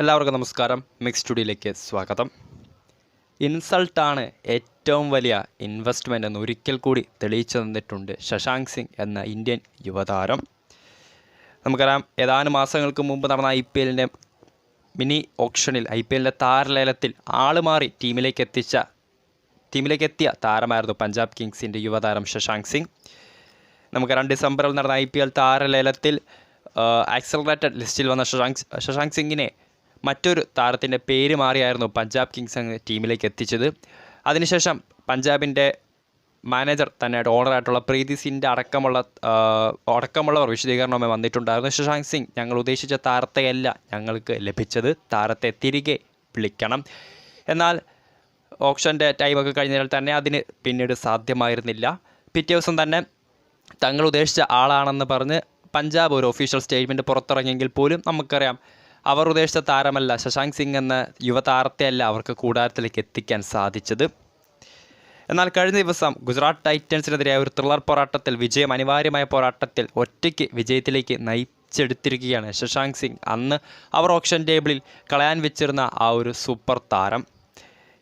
എല്ലാവർക്കും നമസ്കാരം. മിക്സ് സ്റ്റുഡിയോയിലേക്ക് സ്വാഗതം. ഇൻസൾട്ടാണ് ഏറ്റവും വലിയ ഇൻവെസ്റ്റ്മെന്റ് എന്ന് ഒരിക്കൽ കൂടി തെളിയിച്ചു തന്നിട്ടുണ്ട് ശശാങ്ക് സിംഗ് എന്ന ഇന്ത്യൻ യുവതാരം. നമുക്കറിയാം ഏതാനും മാസങ്ങൾക്ക് മുമ്പ് നടന്ന ഐ പി എല്ലിന്റെ മിനി ഓപ്ഷനിൽ ഐ പി എല്ലിന്റെ താരലേലത്തിൽ ആൾ മാറി ടീമിലേക്ക് എത്തിച്ച ടീമിലേക്ക് എത്തിയ താരമായിരുന്നു പഞ്ചാബ് കിങ്സിന്റെ യുവതാരം ശശാങ്ക് സിംഗ്. നമുക്കറിയാം ഡിസംബറിൽ നടന്ന ഐ പി എൽ താരലേലത്തിൽ ആക്സലറേറ്റഡ് ലിസ്റ്റിൽ വന്ന ശശാങ്ക് ശശാങ്ക് സിംഗിനെ മറ്റൊരു താരത്തിന്റെ പേര് മാറിയായിരുന്നു പഞ്ചാബ് കിങ്സ് എന്ന ടീമിലേക്ക് എത്തിച്ചത്. അതിനുശേഷം പഞ്ചാബിന്റെ മാനേജർ തന്നെയായിട്ട് ഓണറായിട്ടുള്ള പ്രീതി സിന്റെ അടക്കമുള്ള അടക്കമുള്ളവർ വിശദീകരണമായി വന്നിട്ടുണ്ടായിരുന്നു. ശശാങ്ക് സിംഗ് ഞങ്ങൾ ഉദ്ദേശിച്ച താരത്തെയല്ല ഞങ്ങൾക്ക് ലഭിച്ചത്. താരത്തെ തിരികെ വിളിക്കണം. എന്നാൽ ഓപ്ഷന്റെ ടൈമൊക്കെ കഴിഞ്ഞാൽ തന്നെ അതിന് പിന്നീട് സാധ്യമായിരുന്നില്ല. പിറ്റേ ദിവസം തന്നെ തങ്ങൾ ഉദ്ദേശിച്ച ആളാണെന്ന് പറഞ്ഞ് പഞ്ചാബ് ഒരു ഒഫീഷ്യൽ സ്റ്റേറ്റ്മെന്റ് പുറത്തിറങ്ങിയെങ്കിൽ പോലും നമുക്കറിയാം അവർ ഉദ്ദേശിച്ച താരമല്ല ശശാങ്ക് സിംഗ് എന്ന യുവതാരത്തെയല്ല അവർക്ക് കൂടാരത്തിലേക്ക് എത്തിക്കാൻ സാധിച്ചത്. എന്നാൽ കഴിഞ്ഞ ദിവസം ഗുജറാത്ത് ടൈറ്റൻസിനെതിരെ ഒരു ത്രില്ലർ പോരാട്ടത്തിൽ വിജയം അനിവാര്യമായ പോരാട്ടത്തിൽ ഒറ്റയ്ക്ക് വിജയത്തിലേക്ക് നയിച്ചെടുത്തിരിക്കുകയാണ് ശശാങ്ക് സിംഗ്. അന്ന് അവർ ഓപ്ഷൻ ടേബിളിൽ കളയാൻ വെച്ചിരുന്ന ആ ഒരു സൂപ്പർ താരം.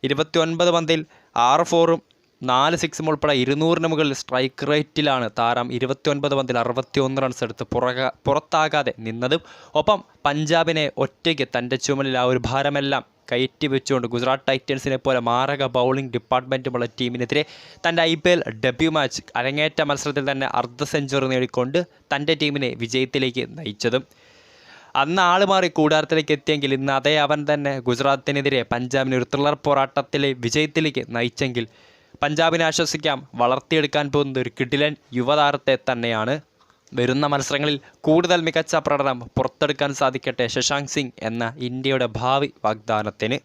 ഇരുപത്തിയൊൻപത് പന്തിൽ ആറ് ഫോറും നാല് സിക്സും ഉൾപ്പെടെ ഇരുന്നൂറിന് മുകളിൽ സ്ട്രൈക്ക് റേറ്റിലാണ് താരം ഇരുപത്തിയൊൻപത് പന്തിൽ അറുപത്തിയൊന്ന് റൺസ് എടുത്ത് പുറക പുറത്താകാതെ നിന്നതും ഒപ്പം പഞ്ചാബിനെ ഒറ്റയ്ക്ക് തന്റെ ചുമലിൽ ആ ഒരു ഭാരമെല്ലാം കയറ്റി വെച്ചുകൊണ്ട് ഗുജറാത്ത് ടൈറ്റൻസിനെ പോലെ മാരക ബൗളിംഗ് ഡിപ്പാർട്ട്മെന്റുമുള്ള ടീമിനെതിരെ തന്റെ I P L debut match അരങ്ങേറ്റ മത്സരത്തിൽ തന്നെ അർദ്ധ സെഞ്ചുറി നേടിക്കൊണ്ട് തന്റെ ടീമിനെ വിജയത്തിലേക്ക് നയിച്ചതും. അന്ന് ആൾ മാറി കൂടാരത്തിലേക്ക് എത്തിയെങ്കിൽ ഇന്ന് അതേ അവൻ തന്നെ ഗുജറാത്തിനെതിരെ പഞ്ചാബിനെ ഒരു ത്രില്ലർ പോരാട്ടത്തിലെ വിജയത്തിലേക്ക് നയിച്ചെങ്കിൽ പഞ്ചാബിനെ ആശ്വസിക്കാം. വളർത്തിയെടുക്കാൻ പോകുന്നത് ഒരു കിടിലൻ യുവതാരത്തെ തന്നെയാണ്. വരുന്ന മത്സരങ്ങളിൽ കൂടുതൽ മികച്ച പ്രകടനം പുറത്തെടുക്കാൻ സാധിക്കട്ടെ ശശാങ്ക് സിംഗ് എന്ന ഇന്ത്യയുടെ ഭാവി വാഗ്ദാനത്തിന്.